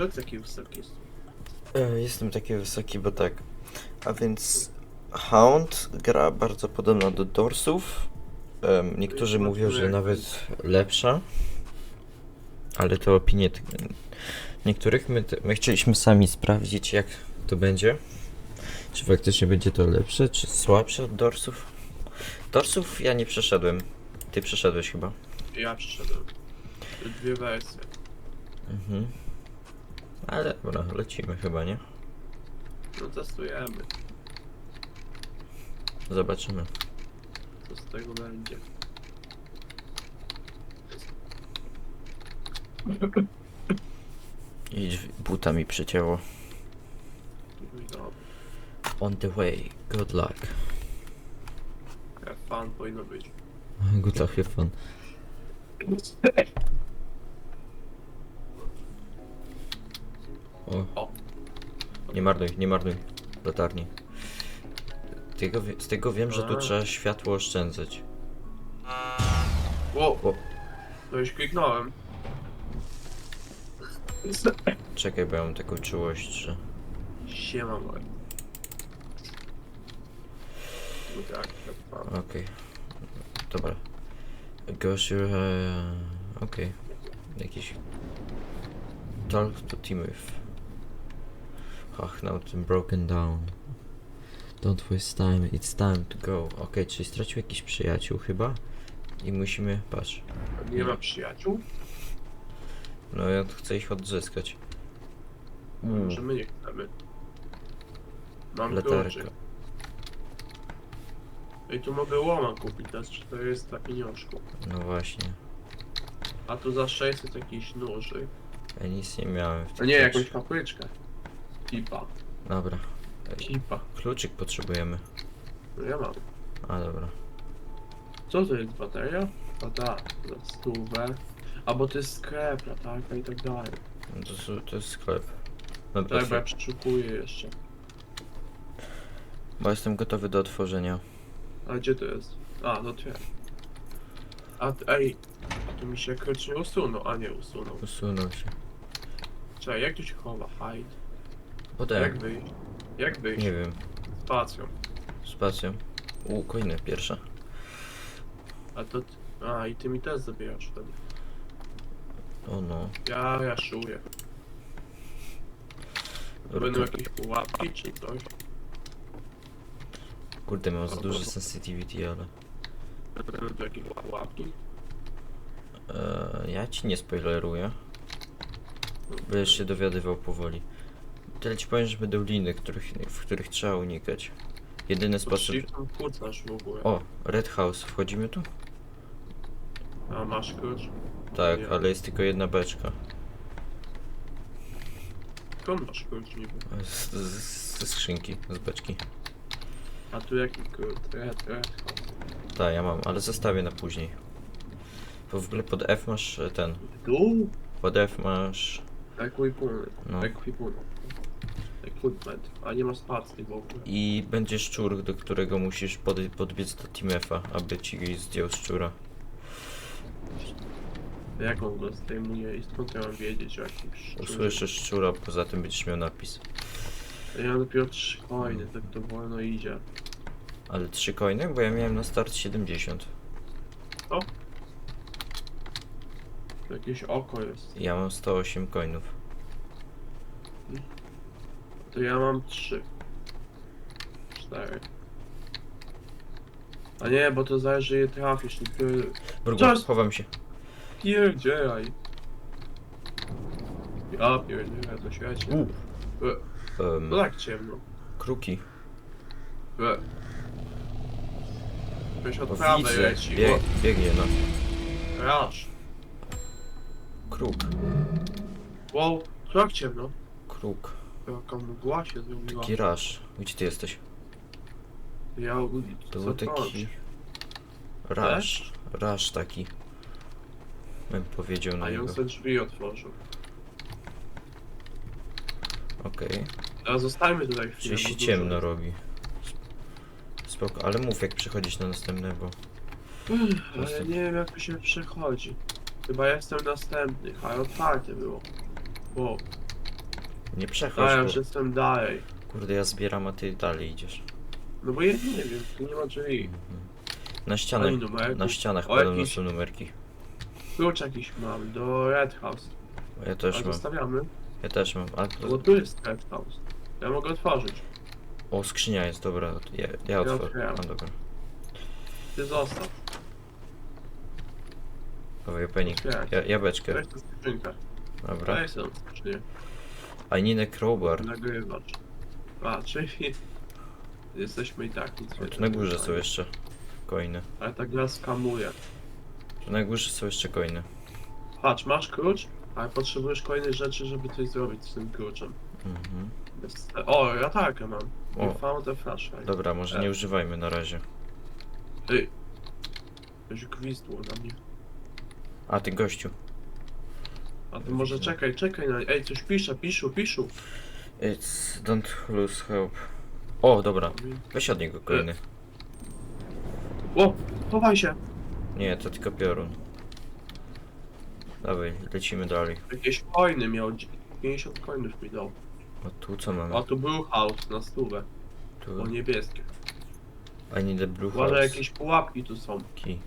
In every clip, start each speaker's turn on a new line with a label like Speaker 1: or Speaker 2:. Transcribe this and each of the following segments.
Speaker 1: Dlaczego taki wysoki jest?
Speaker 2: E, Jestem taki wysoki, bo tak. A więc Hound gra bardzo podobno do Dorsów. Em, Niektórzy mówią, że nawet lepsza. Ale to opinie niektórych. My, my chcieliśmy sami sprawdzić, jak to będzie. Czy faktycznie będzie to lepsze, czy słabsze od Dorsów? Dorsów ja nie przeszedłem. Ty przeszedłeś chyba.
Speaker 1: Ja przyszedłem. Dwie wersje.
Speaker 2: Mhm. Ale dobra, lecimy chyba, nie?
Speaker 1: No testujemy.
Speaker 2: Zobaczymy.
Speaker 1: Co z tego będzie.
Speaker 2: I drzwi- buta mi przecięło. On the way. Good luck.
Speaker 1: Jak fan powinno być.
Speaker 2: Good luck, have fun. O, nie marnuj, nie marnuj latarni. Tego, z tego wiem, że tu trzeba światło oszczędzać.
Speaker 1: Ło!
Speaker 2: O.
Speaker 1: No już kliknąłem.
Speaker 2: Czekaj, bo ja mam taką czułość, że...
Speaker 1: Siema moje. No tak, jak fan.
Speaker 2: Okej. Dobra. Gosh, you're... Uh, Okej. Jakiś... Talk to with. Ach, now it's broken down. Don't waste time, it's time to go. Okej, czyli stracił jakiś przyjaciół chyba? I musimy... Patrz.
Speaker 1: Nie ma przyjaciół?
Speaker 2: No ja chcę ich odzyskać. Mm.
Speaker 1: Może my nie chcemy. Mam
Speaker 2: Latarka.
Speaker 1: kluczyk. I tu mogę łoma kupić za 400 pieniążków.
Speaker 2: No właśnie.
Speaker 1: A tu za 600 jakiś nóży.
Speaker 2: Ja nic nie miałem w
Speaker 1: A
Speaker 2: tym
Speaker 1: nie,
Speaker 2: rzeczy.
Speaker 1: jakąś papryczkę. Kipa.
Speaker 2: Dobra.
Speaker 1: Kipa.
Speaker 2: Kluczyk potrzebujemy.
Speaker 1: No ja mam.
Speaker 2: A dobra.
Speaker 1: Co to jest bateria? A tak, za stówę. A bo to jest sklep, latarka i tak dalej.
Speaker 2: No to, są- to jest sklep. Dobra,
Speaker 1: Tak, bo ja przeszukuję jeszcze.
Speaker 2: bo jestem gotowy do otworzenia.
Speaker 1: A gdzie to jest? A, no tu. A, t- ej, a tu mi się klucz nie usunął, a nie usunął.
Speaker 2: Usunął się.
Speaker 1: Czekaj, jak tu się chowa? Hide.
Speaker 2: Potem.
Speaker 1: Jak wyjść? Jak wyjść?
Speaker 2: Nie wiem.
Speaker 1: Spacją.
Speaker 2: Spacją. U, coiny pierwsza.
Speaker 1: A to... A, i ty mi też zabierasz wtedy.
Speaker 2: O no.
Speaker 1: Ja, ja szuję. To będą jakieś pułapki czy coś?
Speaker 2: Kurde, mam za duże sensitivity, ale...
Speaker 1: Będą tu jakieś pułapki?
Speaker 2: Eee, ja ci nie spoileruję. Będziesz się dowiadywał powoli. Tyle ci powiem, że będą liny, których, w których trzeba unikać. Jedyny sposób...
Speaker 1: kucasz w ogóle.
Speaker 2: O, Red House. Wchodzimy tu?
Speaker 1: A masz klucz?
Speaker 2: Tak,
Speaker 1: Nie.
Speaker 2: ale jest tylko jedna beczka.
Speaker 1: Skąd masz klucz niby?
Speaker 2: Z, z, ze skrzynki, z beczki.
Speaker 1: A tu jaki klucz? Red, red.
Speaker 2: Tak, ja mam, ale zostawię na później. Bo w ogóle pod F masz e, ten.
Speaker 1: Tu?
Speaker 2: Pod F masz.
Speaker 1: Ekwipunek.
Speaker 2: No.
Speaker 1: Ekwipunek. Equipment. A nie ma spacji w ogóle.
Speaker 2: I będzie szczur, do którego musisz pod, podbiec do Team F'a, aby ci zdjął szczura.
Speaker 1: Jak on go zdejmuje i skąd ja mam wiedzieć o jakimś?
Speaker 2: Usłyszysz szczura, poza tym będziesz miał napis.
Speaker 1: Ja mam dopiero trzy coiny, tak to wolno idzie.
Speaker 2: Ale trzy coiny? Bo ja miałem na start 70.
Speaker 1: Tu jakieś oko jest.
Speaker 2: Ja mam 108 coinów.
Speaker 1: To ja mam trzy. Cztery. A nie, bo to zależy je trafisz. Pier...
Speaker 2: Brugo,
Speaker 1: Cześć.
Speaker 2: chowam się.
Speaker 1: pierdzielaj. Ja pierdzielaj, to świeci.
Speaker 2: U.
Speaker 1: E,
Speaker 2: Um,
Speaker 1: No tak ciemno.
Speaker 2: kruki.
Speaker 1: E. Ktoś od
Speaker 2: O,
Speaker 1: prawej
Speaker 2: widzę.
Speaker 1: leci.
Speaker 2: Bieg, biegnie, no.
Speaker 1: O, Rasz.
Speaker 2: Kruk.
Speaker 1: Wow, co tak ciemno?
Speaker 2: Kruk.
Speaker 1: Jaka mgła się zrobiła.
Speaker 2: Taki rasz. Gdzie ty jesteś?
Speaker 1: Ja...
Speaker 2: To był
Speaker 1: to
Speaker 2: taki... Rasz. Rasz taki. Bym powiedział na
Speaker 1: A
Speaker 2: niego.
Speaker 1: ją se drzwi otworzył.
Speaker 2: Okej.
Speaker 1: A zostajmy tutaj chwilę.
Speaker 2: Czyli się
Speaker 1: dużo
Speaker 2: ciemno
Speaker 1: jest.
Speaker 2: robi. Spoko, ale mów jak przychodzić na następne, bo...
Speaker 1: Ale ja nie wiem jak tu się przechodzi. Chyba jestem następny, ale otwarte było. Wow.
Speaker 2: Nie
Speaker 1: A
Speaker 2: przechodź,
Speaker 1: ja
Speaker 2: bo...
Speaker 1: już jestem dalej.
Speaker 2: Kurde, ja zbieram, a ty dalej idziesz.
Speaker 1: No bo ja nie wiem, tu nie ma drzwi.
Speaker 2: Na
Speaker 1: Ani
Speaker 2: ścianach,
Speaker 1: numerków.
Speaker 2: na ścianach
Speaker 1: O,
Speaker 2: podobno
Speaker 1: jakiś-
Speaker 2: są numerki.
Speaker 1: Klucz jakiś mam do Red House.
Speaker 2: Ja
Speaker 1: A
Speaker 2: też mam,
Speaker 1: zostawiamy.
Speaker 2: ja też mam, ale...
Speaker 1: Bo tu jest Red House. Ja mogę otworzyć.
Speaker 2: O, skrzynia jest, dobra, ja, ja otworzę.
Speaker 1: otwieram.
Speaker 2: A, dobra.
Speaker 1: Ty zostaw.
Speaker 2: Dawaj.
Speaker 1: Otwieraj.
Speaker 2: Ja, ja beczkę,
Speaker 1: Weź tę skrzynkę.
Speaker 2: dobra.
Speaker 1: Skrzynię.
Speaker 2: I need a crowbar.
Speaker 1: Nagrywacz. A, czyli... Jesteśmy i tak nic
Speaker 2: O, tu na górze są
Speaker 1: nagrywamy.
Speaker 2: jeszcze coiny.
Speaker 1: Ale ta gra skamuje.
Speaker 2: Tu na górze są jeszcze coiny.
Speaker 1: Patrz, masz klucz, ale potrzebujesz kolejnej rzeczy, żeby coś zrobić z tym kluczem.
Speaker 2: Mhm.
Speaker 1: Jest... O, latarkę mam.
Speaker 2: O.
Speaker 1: You found a flashlight.
Speaker 2: Dobra, może nie używajmy na razie.
Speaker 1: Ej. Coś gwizdło na mnie.
Speaker 2: A, ty gościu.
Speaker 1: A ty może czekaj, czekaj na... Ej, coś pisze, piszu, piszu.
Speaker 2: It's... don't lose hope. O, dobra. Weź od niego coiny.
Speaker 1: O, chowaj się.
Speaker 2: Nie, to tylko piorun. Dawaj, lecimy dalej.
Speaker 1: Jakieś coiny miał. 50 coinów mi dał.
Speaker 2: A tu co mamy?
Speaker 1: A tu był house na stówę.
Speaker 2: Tu...
Speaker 1: O niebieskie.
Speaker 2: I need a blue
Speaker 1: Uważaj,
Speaker 2: house.
Speaker 1: jakieś pułapki tu są.
Speaker 2: Key.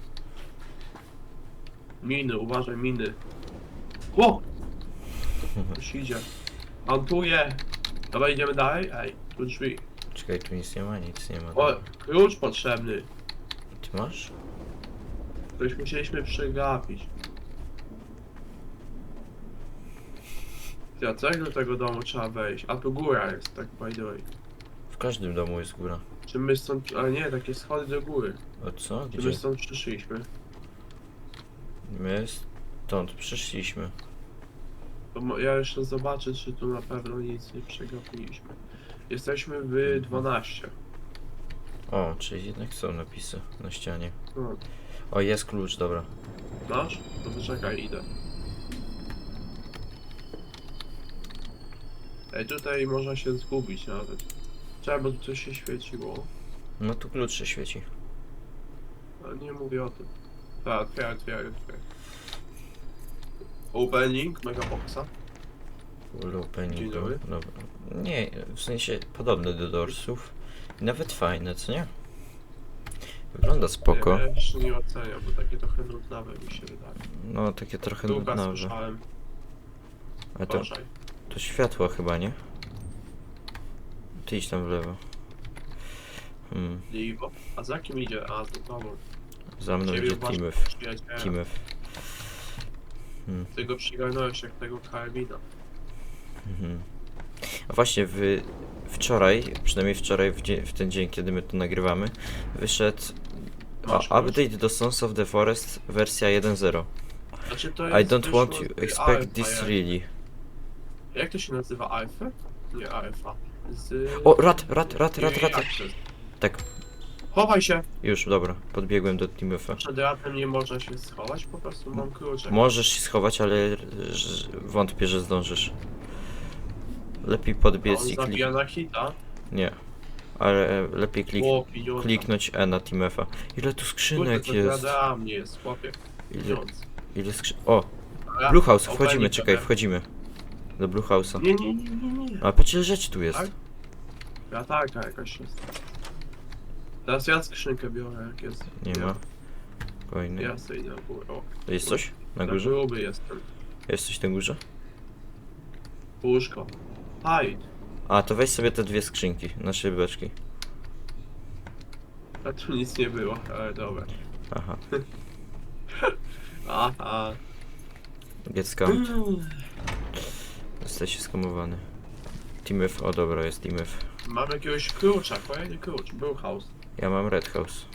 Speaker 1: Miny, uważaj, miny. O! Już idzie. Antuje. Dobra, idziemy dalej? Ej, tu drzwi.
Speaker 2: Czekaj, tu nic nie ma, nic nie ma.
Speaker 1: O, klucz potrzebny.
Speaker 2: Ty masz?
Speaker 1: Ktoś musieliśmy przegapić. Ja co jak do tego domu trzeba wejść? A tu góra jest, tak by the way.
Speaker 2: W każdym domu jest góra.
Speaker 1: Czy my stąd... Ale nie, takie schody do góry.
Speaker 2: O co?
Speaker 1: Czy
Speaker 2: Gdzie?
Speaker 1: my stąd przyszliśmy?
Speaker 2: My stąd przyszliśmy.
Speaker 1: To mo- ja jeszcze zobaczę, czy tu na pewno nic nie przegapiliśmy. Jesteśmy w 12.
Speaker 2: O, czyli jednak są napisy na ścianie.
Speaker 1: No,
Speaker 2: O, jest klucz, dobra.
Speaker 1: masz? No to czekaj, idę. Ej, tutaj można się zgubić nawet. Trzeba, bo tu coś się świeciło.
Speaker 2: No tu klucz się świeci.
Speaker 1: Ale nie mówię o tym. Tak, otwieraj, otwieraj, otwieraj. Opening Megaboxa.
Speaker 2: Opening
Speaker 1: Dzień
Speaker 2: door.
Speaker 1: dobry.
Speaker 2: Dobra. Nie, w sensie podobny do dorsów. I Nawet fajne, co nie? Wygląda spoko.
Speaker 1: Ja jeszcze nie oceniam, bo takie trochę nudnawe mi się wydaje.
Speaker 2: No, takie trochę
Speaker 1: Długa
Speaker 2: nudnawe.
Speaker 1: słyszałem.
Speaker 2: A to,
Speaker 1: Uważaj.
Speaker 2: to światła chyba, nie? Ty idź tam w lewo. Hmm,
Speaker 1: Liwo. A za kim idzie? A, za
Speaker 2: mną
Speaker 1: Ciebie
Speaker 2: idzie. Timów. Hmm.
Speaker 1: Ty go przygarnąłeś jak tego karabina.
Speaker 2: Mhm. A właśnie, w, wczoraj, przynajmniej wczoraj, w, dzie- w ten dzień, kiedy my to nagrywamy, wyszedł
Speaker 1: Masz
Speaker 2: a,
Speaker 1: klucz?
Speaker 2: update do Sons of the Forest wersja 1.0.
Speaker 1: Znaczy to
Speaker 2: I don't want you
Speaker 1: z
Speaker 2: expect
Speaker 1: alfa,
Speaker 2: this
Speaker 1: jak-
Speaker 2: really.
Speaker 1: Jak to się nazywa? Alfa? Nie, alfa. Z...
Speaker 2: O, rat, rat, rat, rat, rat.
Speaker 1: Jest?
Speaker 2: Tak,
Speaker 1: Chowaj się!
Speaker 2: już, dobra, podbiegłem do Timotha.
Speaker 1: Przed ratem nie można się schować, po prostu mam kluczek.
Speaker 2: Możesz się schować, ale ż- wątpię, że zdążysz. Lepiej podbiec
Speaker 1: On
Speaker 2: i
Speaker 1: zabija
Speaker 2: kliknąć.
Speaker 1: na hita.
Speaker 2: Nie. Ale e, lepiej klik
Speaker 1: O, pieniądze.
Speaker 2: kliknąć E na Timotha. Ile tu
Speaker 1: Kurde,
Speaker 2: skrzynek
Speaker 1: to
Speaker 2: jest?
Speaker 1: dla mnie jest, chłopie.
Speaker 2: Ile,
Speaker 1: Pieniądze.
Speaker 2: ile. O,
Speaker 1: Dobra,
Speaker 2: Blue House,
Speaker 1: opening
Speaker 2: wchodzimy, czekaj, wchodzimy. Do Blue House'a.
Speaker 1: Nie, nie, nie, nie, nie.
Speaker 2: A patrz ile rzeczy tu jest.
Speaker 1: Tak? Latarka jakaś jest. Teraz ja skrzynkę biorę, jak jest.
Speaker 2: Nie ma. Kolejny.
Speaker 1: Ja sobie na górę. O,
Speaker 2: Jest coś? Na
Speaker 1: na
Speaker 2: górze?
Speaker 1: jestem.
Speaker 2: Jest coś na górze?
Speaker 1: Łóżko. Hide.
Speaker 2: A, to weź sobie te dwie skrzynki, nasze beczki.
Speaker 1: A tu nic nie było, ale dobra.
Speaker 2: Aha,
Speaker 1: Aha.
Speaker 2: get scammed. Jesteś skamowany. Timothy, o dobra, jest Timothy.
Speaker 1: Mam jakiegoś klucza, kolejny klucz. Był house.
Speaker 2: Ja mam Red House.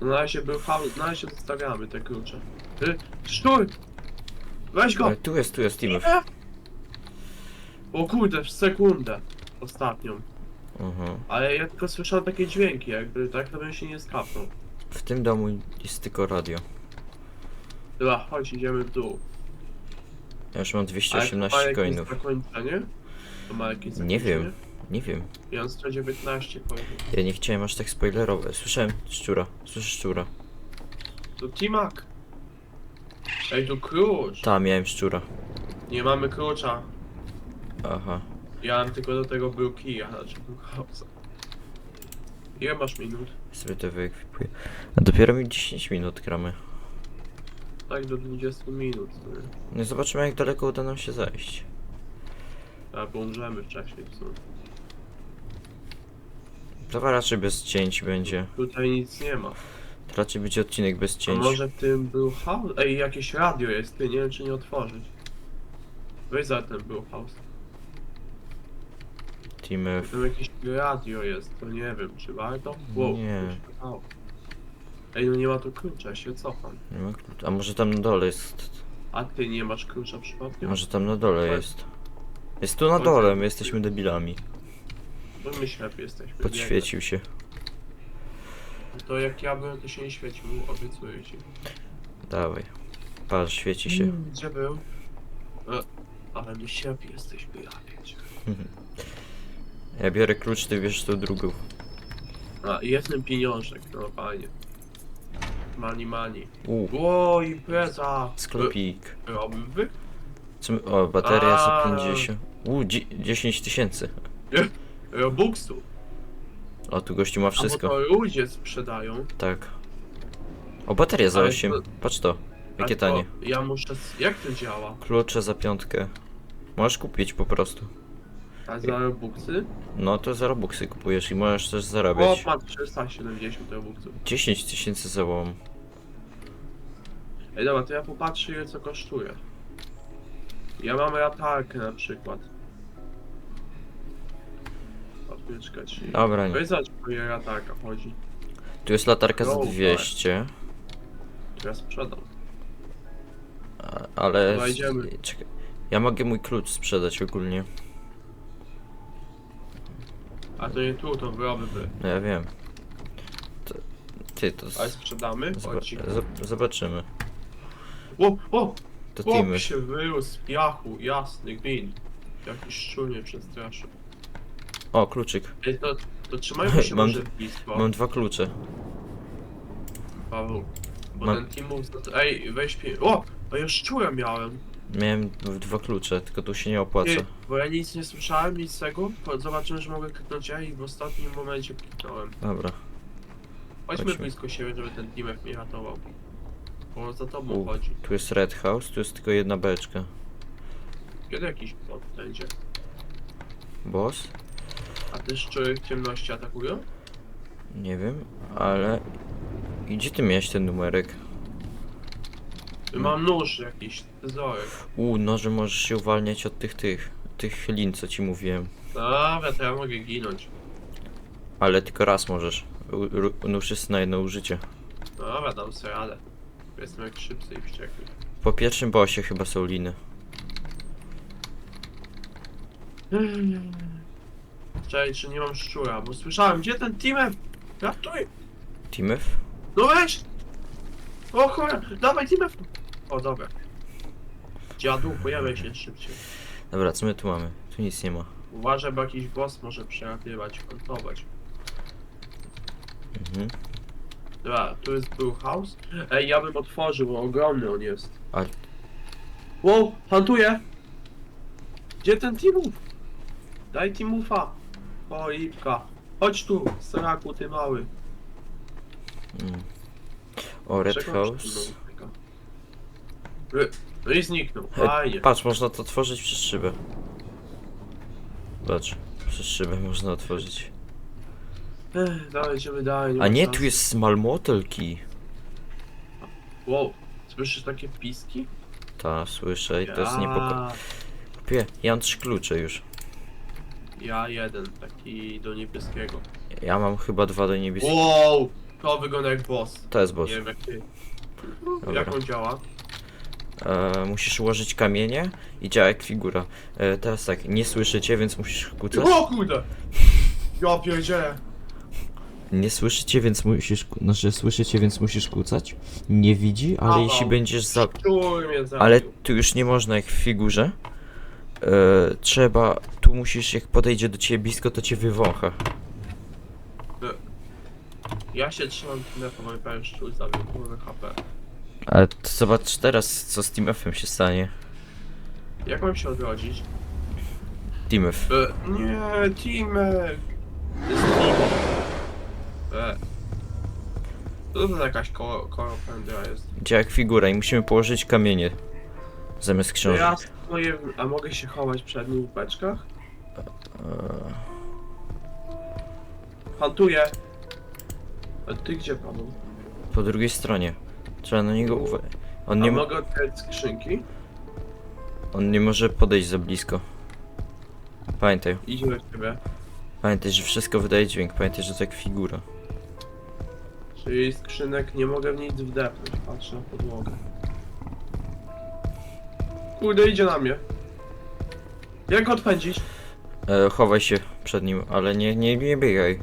Speaker 1: Na razie był house, na razie zostawiamy te klucze. Ty, szczur! Weź go!
Speaker 2: Tu jest, tu jest Timothy.
Speaker 1: O kurde, w sekundę. Ostatnią.
Speaker 2: Aha.
Speaker 1: Ale ja tylko słyszałem takie dźwięki, jakby tak to bym się nie skapnął.
Speaker 2: W tym domu jest tylko radio.
Speaker 1: Dobra, chodź, idziemy w dół.
Speaker 2: Ja już mam
Speaker 1: Ale to ma
Speaker 2: 218
Speaker 1: jakieś
Speaker 2: coinów.
Speaker 1: zakończenie? To ma jakieś
Speaker 2: Nie wiem. Nie wiem.
Speaker 1: Ja mam 119 coinów.
Speaker 2: Ja nie chciałem aż tak spoilerować. Słyszałem szczura. Słyszę szczura.
Speaker 1: To Timak! Ej, tu klucz!
Speaker 2: Ta, miałem szczura.
Speaker 1: Nie mamy klucza.
Speaker 2: Aha.
Speaker 1: Ja mam tylko do tego był kija, znaczy był hausa. Ile masz minut?
Speaker 2: Sobie to wyekwipuję. A dopiero mi 10 minut gramy.
Speaker 1: Tak do 20 minut. nie?
Speaker 2: No i zobaczymy jak daleko uda nam się zajść.
Speaker 1: Albo umrzemy wcześniej w sumie.
Speaker 2: To raczej bez cięć będzie.
Speaker 1: Tutaj nic nie ma.
Speaker 2: To raczej będzie odcinek bez
Speaker 1: A
Speaker 2: cięć.
Speaker 1: może w tym był house? Ej, jakieś radio jest, ty nie wiem czy nie otworzyć. Weź za ten był house.
Speaker 2: Team F.
Speaker 1: Tam jakieś radio jest, to nie wiem, czy warto? Wow,
Speaker 2: Nie.
Speaker 1: Ej, no nie ma tu klucza, ja się cofam.
Speaker 2: Nie ma klucza. A może tam na dole jest.
Speaker 1: A ty nie masz klucza przypadkiem?
Speaker 2: Może tam na dole jest. Jest tu na dole, my jesteśmy debilami.
Speaker 1: Bo my ślepy jesteśmy.
Speaker 2: Podświecił się.
Speaker 1: To jak ja byłem, to się nie świecił, obiecuję ci.
Speaker 2: Dawaj. Patrz, świeci się.
Speaker 1: Mm, Gdzie był? E, ale my ślepi jesteśmy, ja wiecie.
Speaker 2: Ja biorę klucz, ty bierzesz tą drugą.
Speaker 1: A, i jest ten pieniążek, no fajnie. Mani, mani.
Speaker 2: U,
Speaker 1: Ło, impreza!
Speaker 2: sklepik.
Speaker 1: E, Robiłby?
Speaker 2: Co my, o, bateria za
Speaker 1: A.
Speaker 2: 50. U, dzie- 10 tysięcy.
Speaker 1: Robuxu.
Speaker 2: O, tu gościu ma wszystko.
Speaker 1: to ludzie sprzedają.
Speaker 2: Tak. O, bateria za
Speaker 1: Ale
Speaker 2: 8.
Speaker 1: to-
Speaker 2: Patrz to.
Speaker 1: A
Speaker 2: Jakie
Speaker 1: to
Speaker 2: tanie.
Speaker 1: Ja muszę... s- Jak to działa?
Speaker 2: Klucze za piątkę. Możesz kupić po prostu.
Speaker 1: A za Robuxy?
Speaker 2: No to za Robuxy kupujesz i możesz też
Speaker 1: O,
Speaker 2: zarabiać.
Speaker 1: patrz, 370 Robuxów.
Speaker 2: 10 tysięcy za łom.
Speaker 1: Ej, dobra, to ja popatrzę ile co kosztuje. Ja mam latarkę na przykład. Czyli...
Speaker 2: Dobra, nie.
Speaker 1: Weź latarka chodzi.
Speaker 2: Tu jest latarka za
Speaker 1: No,
Speaker 2: 200.
Speaker 1: To ja sprzedam.
Speaker 2: a- Ale...
Speaker 1: Dobra, idziemy.
Speaker 2: Czekaj. Ja mogę mój klucz sprzedać ogólnie.
Speaker 1: A to nie tu, to wyroby by.
Speaker 2: No ja wiem. To, ty to...
Speaker 1: Ale
Speaker 2: Z...
Speaker 1: sprzedamy? Chodź.
Speaker 2: Zoba- zob- zobaczymy.
Speaker 1: O, o!
Speaker 2: To
Speaker 1: Chłop
Speaker 2: teamy.
Speaker 1: się wyrósł z piachu, jasny gwint. Jakiś szczur mnie przestraszył.
Speaker 2: O, kluczyk.
Speaker 1: Ej, to, to trzymajmy się
Speaker 2: Mam
Speaker 1: może blisko,
Speaker 2: Mam dwa klucze.
Speaker 1: Paweł. Bo
Speaker 2: mam-
Speaker 1: ten team Ej, weź pi... O! A ja szczura miałem.
Speaker 2: Miałem dwa klucze, tylko tu się nie opłaca.
Speaker 1: Ty, bo ja nic nie słyszałem, nic z tego. Zobaczyłem, że mogę kliknąć i w ostatnim momencie kliknąłem.
Speaker 2: Dobra.
Speaker 1: Chodźmy
Speaker 2: Chodźmy.
Speaker 1: blisko siebie, żeby ten teamek mnie ratował. Bo za tobą
Speaker 2: U.
Speaker 1: chodzi.
Speaker 2: Tu jest Red House, tu jest tylko jedna beczka.
Speaker 1: Kiedy jakiś plot będzie?
Speaker 2: Boss?
Speaker 1: A w ciemności atakują?
Speaker 2: Nie wiem, ale... I Gdzie ty miałeś ten numerek?
Speaker 1: Mam nóż jakiś, scyzoryk.
Speaker 2: U, noże możesz się uwalniać od tych, tych, tych lin, co ci mówiłem.
Speaker 1: Dobra, to ja mogę ginąć.
Speaker 2: Ale tylko raz możesz. U, ru- nóż jest na jedno użycie.
Speaker 1: Dobra, dam sobie radę. Jestem jak szybcy i wściekły.
Speaker 2: Po pierwszym bossie chyba są liny.
Speaker 1: Czekaj, czy nie mam szczura, bo słyszałem, gdzie ten teamek? Ratuj!
Speaker 2: Teamef?
Speaker 1: No weź! O cholera, dawaj teamek! O, dobra. Dziadu, pojawiaj się szybciej.
Speaker 2: Dobra, co my tu mamy? Tu nic nie ma.
Speaker 1: Uważaj, bo jakiś boss może przelatywać, kontować.
Speaker 2: Mhm.
Speaker 1: Dobra, tu jest był house. Ej, ja bym otworzył, bo ogromny on jest.
Speaker 2: A-
Speaker 1: Wow, hantuje! Gdzie ten Timów? Daj Timufa! O, Lipka. Chodź tu, sraku, ty mały.
Speaker 2: Mm. O, Red House.
Speaker 1: Ry- No i zniknął, fajnie.
Speaker 2: Patrz, można to otworzyć przez szybę. Patrz, przez szybę można otworzyć.
Speaker 1: Ech, Dawaj, idziemy dalej.
Speaker 2: A
Speaker 1: ma
Speaker 2: nie,
Speaker 1: sensu.
Speaker 2: tu jest small motel key.
Speaker 1: Wow, słyszysz takie piski?
Speaker 2: Ta, słyszę i to jest
Speaker 1: Ja-
Speaker 2: niepokojne. Kupię, ja mam trzy klucze już.
Speaker 1: Ja jeden, taki do niebieskiego.
Speaker 2: Ja mam chyba dwa do niebieskiego.
Speaker 1: Wow, to wygląda jak boss.
Speaker 2: To jest boss.
Speaker 1: Nie wiem jak ty.
Speaker 2: Dobra.
Speaker 1: Jak on działa?
Speaker 2: E, musisz ułożyć kamienie i działa jak figura. E, teraz tak, nie słyszycie, więc musisz kucać.
Speaker 1: O kurde! Ja pierdzielę.
Speaker 2: Nie słyszycie, więc musisz. ku- Znaczy, słyszycie, więc musisz kucać. Nie widzi, ale jeśli będziesz za.
Speaker 1: Szczur mnie zabił.
Speaker 2: Ale tu już nie można jak w figurze. E, trzeba. Tu musisz, jak podejdzie do ciebie blisko, to cię wywącha.
Speaker 1: Ja się trzymam telefon, ale powiem szczur zabił kurwa HP.
Speaker 2: Ale to zobacz teraz, co z Team F-em się stanie.
Speaker 1: Jak mam się odrodzić?
Speaker 2: Teamów.
Speaker 1: E, nie, Timek. To jest Timek. E. To jakaś koło, koło pędra jest?
Speaker 2: Gdzie jak figura i musimy położyć kamienie. Zamiast książek.
Speaker 1: A mogę się chować przed nim w beczkach?
Speaker 2: Eee,
Speaker 1: Hantuję. A ty gdzie panu?
Speaker 2: po drugiej stronie. Trzeba na niego uważać. On
Speaker 1: Nie
Speaker 2: nie,
Speaker 1: a
Speaker 2: mo-
Speaker 1: mogę otwierać skrzynki?
Speaker 2: on nie może podejść za blisko. Pamiętaj.
Speaker 1: Idzie do ciebie.
Speaker 2: Pamiętaj, że wszystko wydaje dźwięk. Pamiętaj, że to jak figura.
Speaker 1: Czyli skrzynek nie mogę w nic wdepnąć. Patrzę na podłogę. Kurde, idzie na mnie. Jak go odpędzić?
Speaker 2: E, chowaj się przed nim, ale nie, nie, nie biegaj.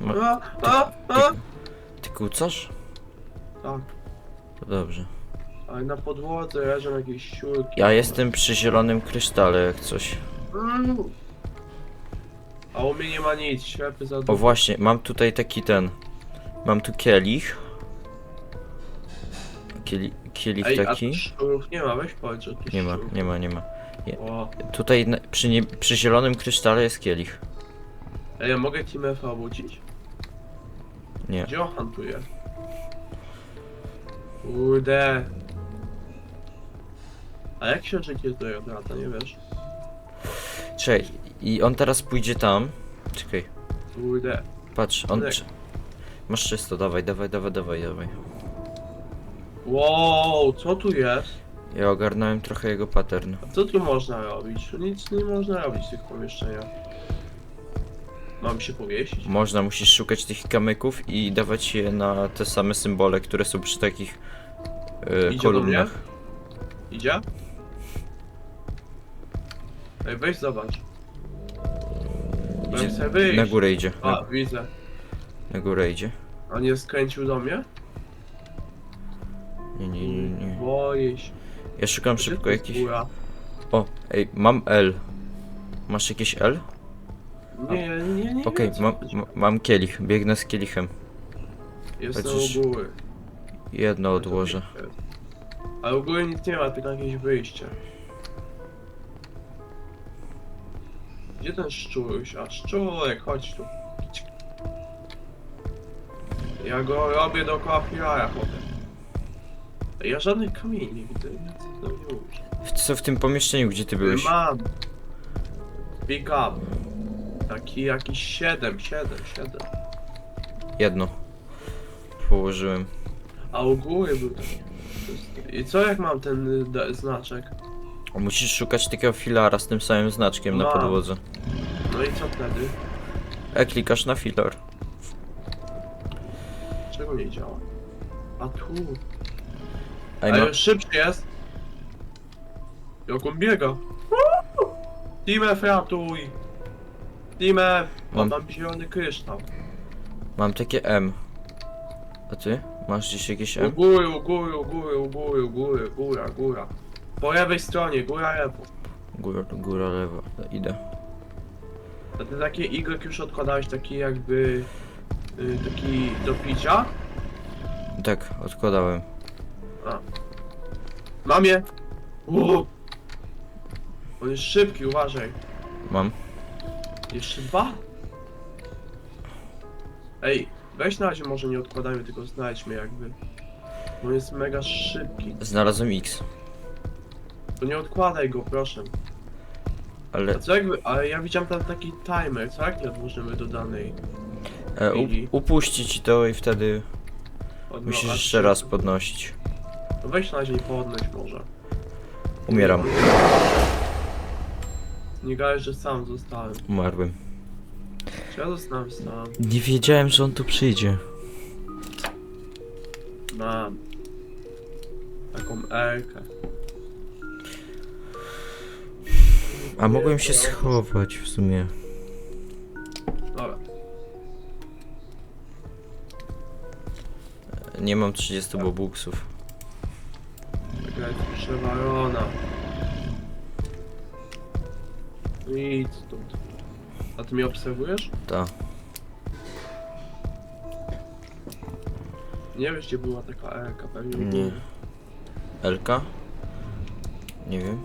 Speaker 2: Ma-
Speaker 1: A, a, a.
Speaker 2: Ty kucasz?
Speaker 1: Tak,
Speaker 2: To dobrze.
Speaker 1: ale na podłodze leżą jakieś siurki.
Speaker 2: Ja jestem przy zielonym krysztale, jak coś.
Speaker 1: Mm. A u mnie nie ma nic, ślepy za
Speaker 2: O
Speaker 1: dużo.
Speaker 2: właśnie, mam tutaj taki ten. Mam tu kielich. Kieli, kielich
Speaker 1: Ej, a
Speaker 2: taki.
Speaker 1: szczurów nie ma, weź powiedz, że tu
Speaker 2: Nie ma,
Speaker 1: szczurów.
Speaker 2: nie ma, nie ma.
Speaker 1: O.
Speaker 2: Tutaj na, przy, nie, przy zielonym krysztale jest kielich.
Speaker 1: Ej, ja mogę Team F obudzić?
Speaker 2: Nie.
Speaker 1: Gdzie on hantuje? Kurde. A jak się życie tutaj odrata, nie wiesz?
Speaker 2: Czekaj, i on teraz pójdzie tam. Czekaj,
Speaker 1: Kurde.
Speaker 2: patrz, on.
Speaker 1: Tak.
Speaker 2: Masz czysto, dawaj, dawaj, dawaj, dawaj, dawaj.
Speaker 1: Wow, co tu jest?
Speaker 2: Ja ogarnąłem trochę jego pattern.
Speaker 1: A co tu można robić? Nic nie można robić w tych pomieszczeniach. Mam się powiesić?
Speaker 2: Można, musisz szukać tych kamyków i dawać je na te same symbole, które są przy takich e,
Speaker 1: Idzie do
Speaker 2: kolumnach.
Speaker 1: Idzie? Ej, weź zobacz.
Speaker 2: Idzie,
Speaker 1: Idzie, chcę wyjść.
Speaker 2: na górę idzie.
Speaker 1: A,
Speaker 2: Na,
Speaker 1: widzę.
Speaker 2: na górę idzie.
Speaker 1: On nie skręcił do mnie?
Speaker 2: Nie, nie, nie, nie.
Speaker 1: Boję się.
Speaker 2: Ja szukam
Speaker 1: Gdzie
Speaker 2: szybko
Speaker 1: jest
Speaker 2: jakiś.
Speaker 1: góra?
Speaker 2: O, ej, mam L. Masz jakieś L?
Speaker 1: Nie, nie, nie. nie
Speaker 2: Okej,
Speaker 1: wiem, co
Speaker 2: mam,
Speaker 1: chodzi.
Speaker 2: ma- mam kielich, biegnę z kielichem.
Speaker 1: Jestem
Speaker 2: chociaż-
Speaker 1: u góry.
Speaker 2: Jedno odłożę.
Speaker 1: Ale u góry nic nie ma, tylko jakieś wyjście. Gdzie ten szczuruś? A szczurek, chodź tu. Ja go robię dookoła filara, chłopie. Ja żadnych kamieni nie widzę, nic to nie mówisz.
Speaker 2: W, co w tym pomieszczeniu, gdzie ty byłeś?
Speaker 1: Mam. Pick up. Taki jakiś 7, 7, 7.
Speaker 2: Jedno. Położyłem.
Speaker 1: A u góry był taki. I co jak mam ten y, znaczek?
Speaker 2: Musisz szukać takiego filara z tym samym znaczkiem na
Speaker 1: Mam.
Speaker 2: podłodze.
Speaker 1: No i co wtedy?
Speaker 2: E, klikasz na filar.
Speaker 1: Czego nie działa? A tu.
Speaker 2: Ej,
Speaker 1: Ale
Speaker 2: ma,
Speaker 1: już szybszy jest. Jak on biega. Team F ratuj. Team F.
Speaker 2: Mam-
Speaker 1: Mam tam zielony kryształ.
Speaker 2: mam takie M. A ty? Masz gdzieś jakieś
Speaker 1: U
Speaker 2: M?
Speaker 1: góry, u góry, u góry, u góry, u góry, góra, góra. Po lewej stronie, góra, lewo.
Speaker 2: Góra, góra, lewa. Idę.
Speaker 1: A ty takie Y już odkładałeś taki jakby... Y, taki do picia?
Speaker 2: Tak, odkładałem.
Speaker 1: Mam je! Uuu. On jest szybki, uważaj.
Speaker 2: Mam.
Speaker 1: Jeszcze dwa? Ej, weź na razie może nie odkładajmy, tylko znajdźmy jakby. On jest mega szybki.
Speaker 2: Znalazłem X.
Speaker 1: To nie odkładaj go, proszę.
Speaker 2: Ale
Speaker 1: A co jakby, ale ja widziałem tam taki timer, co jak nie odłożymy do danej
Speaker 2: e,
Speaker 1: chwili.
Speaker 2: upuścić to i wtedy
Speaker 1: od-
Speaker 2: musisz jeszcze raz podnosić.
Speaker 1: Weź na razie i podnoś może.
Speaker 2: Umieram.
Speaker 1: Nie gadaj, że sam zostałem.
Speaker 2: Umarłem.
Speaker 1: Czy ja zostałem sam?
Speaker 2: Nie wiedziałem, że on tu przyjdzie.
Speaker 1: Mam. Taką Elkę.
Speaker 2: A mogłem się schować w sumie.
Speaker 1: Dobra.
Speaker 2: Nie mam 30 bobuksów.
Speaker 1: Przewalona. Idź stąd. A ty mnie obserwujesz?
Speaker 2: Ta.
Speaker 1: Nie wiesz gdzie była taka Elka, pewnie
Speaker 2: Nie. Elka? Nie wiem.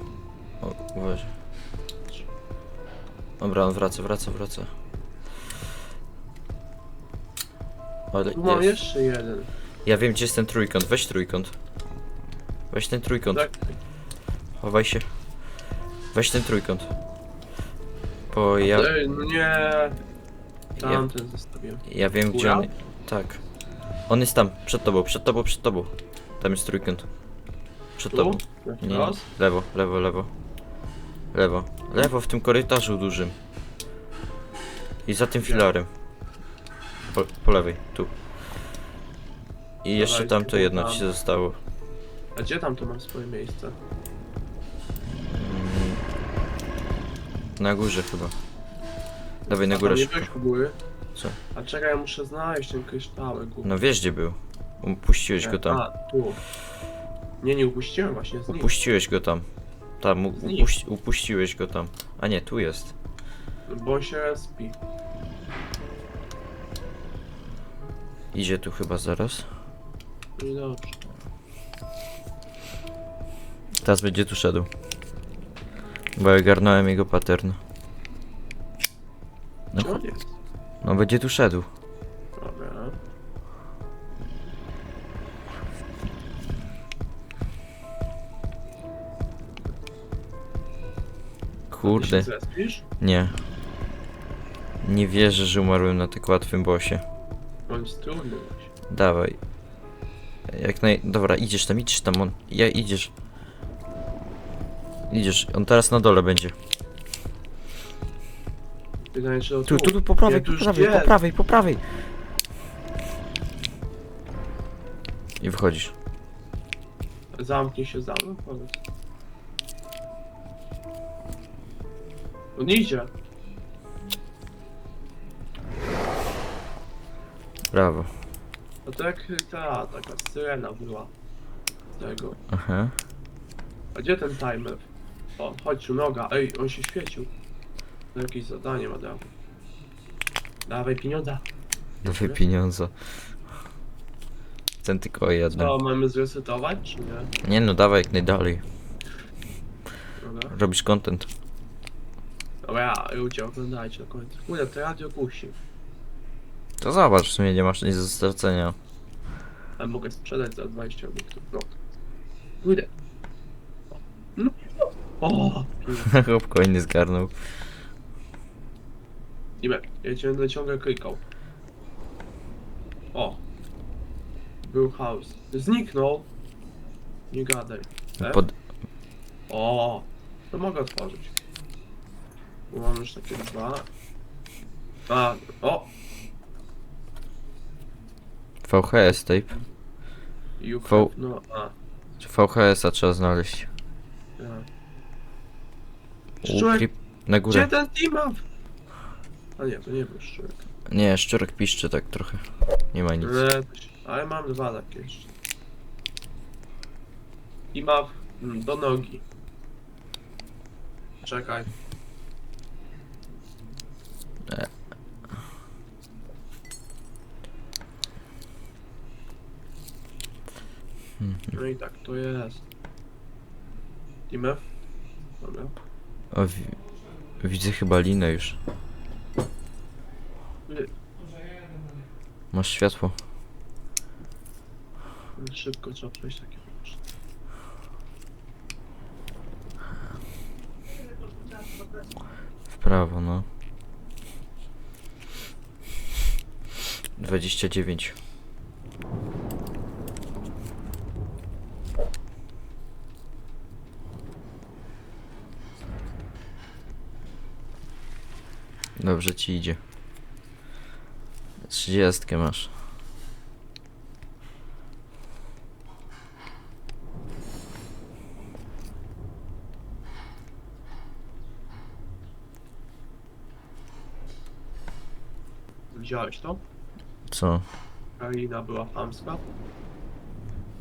Speaker 2: O, uważaj. Dobra, on wraca, wraca, wraca. Ale
Speaker 1: Tu mam
Speaker 2: jest.
Speaker 1: jeszcze jeden.
Speaker 2: Ja wiem gdzie jest ten trójkąt, weź trójkąt. Weź ten trójkąt,
Speaker 1: Tak,
Speaker 2: chowaj się. Weź ten trójkąt. Bo ja,
Speaker 1: Ej, no nie.
Speaker 2: ja,
Speaker 1: Tamten zostawiłem.
Speaker 2: ja wiem gdzie
Speaker 1: Góra?
Speaker 2: on... Tak. On jest tam, przed tobą, przed tobą, przed tobą. Tam jest trójkąt. Przed
Speaker 1: Tu?
Speaker 2: tobą.
Speaker 1: Na
Speaker 2: Nie,
Speaker 1: wprost?
Speaker 2: lewo, lewo, lewo. Lewo. Lewo w tym korytarzu dużym. I za tym filarem. Po, po lewej, tu. I jeszcze tam to jedno ci się zostało.
Speaker 1: A gdzie tam to mam swoje miejsce?
Speaker 2: Na górze chyba. Dawaj na
Speaker 1: A
Speaker 2: górę
Speaker 1: tam nie
Speaker 2: szybko.
Speaker 1: byłeś u góry?
Speaker 2: Co?
Speaker 1: A czekaj, ja muszę znaleźć ten kryształek. głupie.
Speaker 2: No wiesz gdzie był. Upuściłeś go tam.
Speaker 1: A, tu. Nie, nie upuściłem właśnie z nim.
Speaker 2: Upuściłeś go tam. Tam, u-
Speaker 1: Znikł.
Speaker 2: upuści, upuściłeś go tam. A nie, tu jest.
Speaker 1: Bo się respi.
Speaker 2: Idzie tu chyba zaraz.
Speaker 1: No i dobrze.
Speaker 2: Teraz będzie tu szedł. Bo ja garnąłem jego pattern. No,
Speaker 1: Gdzie on jest?
Speaker 2: no będzie tu szedł.
Speaker 1: Dobra. Ty
Speaker 2: Kurde,
Speaker 1: się zrespisz?
Speaker 2: nie. Nie wierzę, że umarłem na tak łatwym bosie.
Speaker 1: Bądź trudny.
Speaker 2: Dawaj. Jak naj... Dobra, idziesz tam, idziesz tam, on... Ja idziesz. Idziesz, on teraz na dole będzie.
Speaker 1: Pytanie, czy to
Speaker 2: Tu, tu, tu, po prawej,
Speaker 1: Jak
Speaker 2: po
Speaker 1: już
Speaker 2: prawej, po
Speaker 1: jest.
Speaker 2: prawej, po prawej. I wychodzisz.
Speaker 1: Zamknij się za mną, powiedz. On idzie.
Speaker 2: Brawo.
Speaker 1: No to jak ta, taka syrena była. Z tego.
Speaker 2: Aha.
Speaker 1: A gdzie ten timer? O, chodź tu, noga. Ej, on się świecił. To jakieś zadanie ma dał. Dawaj pieniądza.
Speaker 2: Dawaj pieniądze. Ten tylko o jednym.
Speaker 1: Co, mamy zresetować, czy nie?
Speaker 2: Nie no, dawaj jak najdalej.
Speaker 1: Dobra.
Speaker 2: Robisz content.
Speaker 1: Dobra, ludzie, oglądajcie do końca. Kurde, to radio kusi.
Speaker 2: To zobacz, w sumie nie masz nic do stracenia.
Speaker 1: A mogę sprzedać za 20 obiektów. No. Kurde. No. O!
Speaker 2: Chłop kolejny zgarnął.
Speaker 1: Ibe, ja cię będę ciągle klikał. O! Był house. Zniknął! Nie gadaj. E?
Speaker 2: Pod...
Speaker 1: O! To mogę otworzyć. Bo mam już takie dwa. A, o!
Speaker 2: VHS tape.
Speaker 1: You have, no, a.
Speaker 2: Czy VHS-a trzeba znaleźć?
Speaker 1: Ja. Szczurek.
Speaker 2: Na
Speaker 1: gdzie
Speaker 2: górę.
Speaker 1: ten team up? A nie, to nie był szczurek.
Speaker 2: Nie, szczurek piszczy tak trochę. Nie ma nic.
Speaker 1: E, ale mam dwa takie jeszcze. I ma mm, do nogi. Czekaj.
Speaker 2: E.
Speaker 1: No i tak to jest. IMF? Dobra.
Speaker 2: O, wi... Widzę chyba linę już. Masz światło.
Speaker 1: Szybko trzeba przejść takie rzeczy.
Speaker 2: W prawo, no. 29. Dobrze ci idzie. 30 masz.
Speaker 1: Widziałeś to?
Speaker 2: Co?
Speaker 1: Karolina była chamska.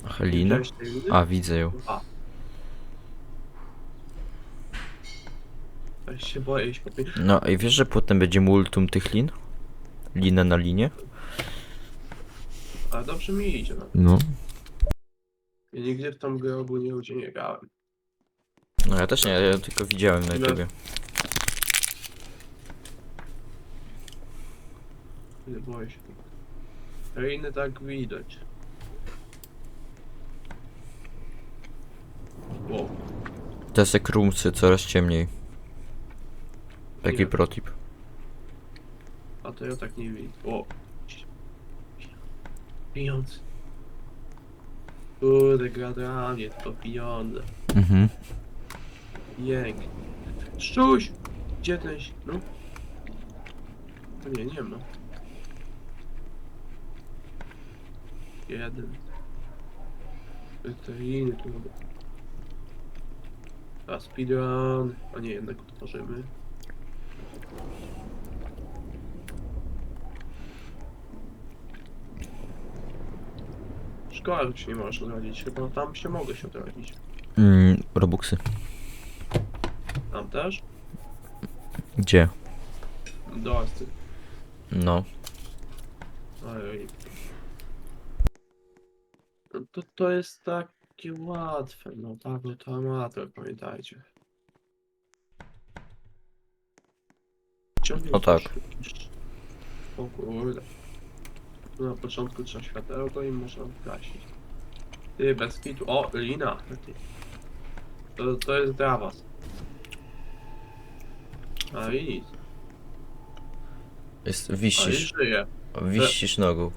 Speaker 1: Widziałeś liny?
Speaker 2: A, widzę ją.
Speaker 1: A. Ja się boję iść po.
Speaker 2: No i wiesz, że potem będzie multum tych lin? Linę na linie?
Speaker 1: Ale dobrze mi idzie. No.
Speaker 2: No.
Speaker 1: Ja nigdy w tą grę ogólnie nie grałem.
Speaker 2: No ja też nie, ja tylko widziałem na
Speaker 1: No.
Speaker 2: YouTubie.
Speaker 1: Nie boję się. Krainy tak widać. O,
Speaker 2: Te sekrumsy coraz ciemniej. Taki protip.
Speaker 1: a to ja tak nie widzę. O! Pieniądze. Kurde, mnie, to pieniądze.
Speaker 2: Mhm.
Speaker 1: Pięknie. Szczuś! Gdzie ten... ś- No? To nie, nie ma. Jeden. Weteriny tu mamy. A speedrun. A nie, jednak otworzymy. Szkoda, że się nie możesz odrodzić. Chyba tam się mogę się odrodzić.
Speaker 2: Mm, Robuxy.
Speaker 1: Tam też?
Speaker 2: Gdzie?
Speaker 1: Dorsy.
Speaker 2: No.
Speaker 1: Ojej. No to, to jest takie łatwe, no tak, no to amator, pamiętajcie.
Speaker 2: O tak.
Speaker 1: jakiś- O kurde. No, Na początku trzeba światełko i można gasić. Ty, bez kitu. O, lina. Ty. To, to jest dla was. A i nic.
Speaker 2: Jest,
Speaker 1: A i
Speaker 2: wisisz.
Speaker 1: żyje.
Speaker 2: Wisisz nogą.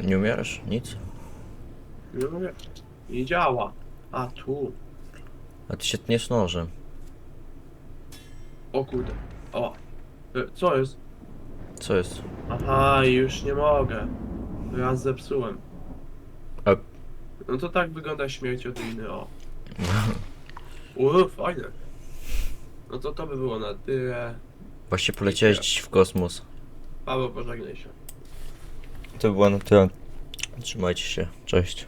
Speaker 2: Nie umierasz? Nic?
Speaker 1: Nie mówię. Nie działa. A tu.
Speaker 2: A ty się tniesz nożem.
Speaker 1: O kurde. O. E, Co jest?
Speaker 2: Co jest?
Speaker 1: Aha, już nie mogę. Raz zepsułem.
Speaker 2: A-
Speaker 1: No to tak wygląda śmierć od inny, o. Uuu, fajne. No to to by było na tyle.
Speaker 2: Właśnie poleciałeś dziś w kosmos.
Speaker 1: Paweł, pożegnaj się.
Speaker 2: To było na tyle. Trzymajcie się. Cześć.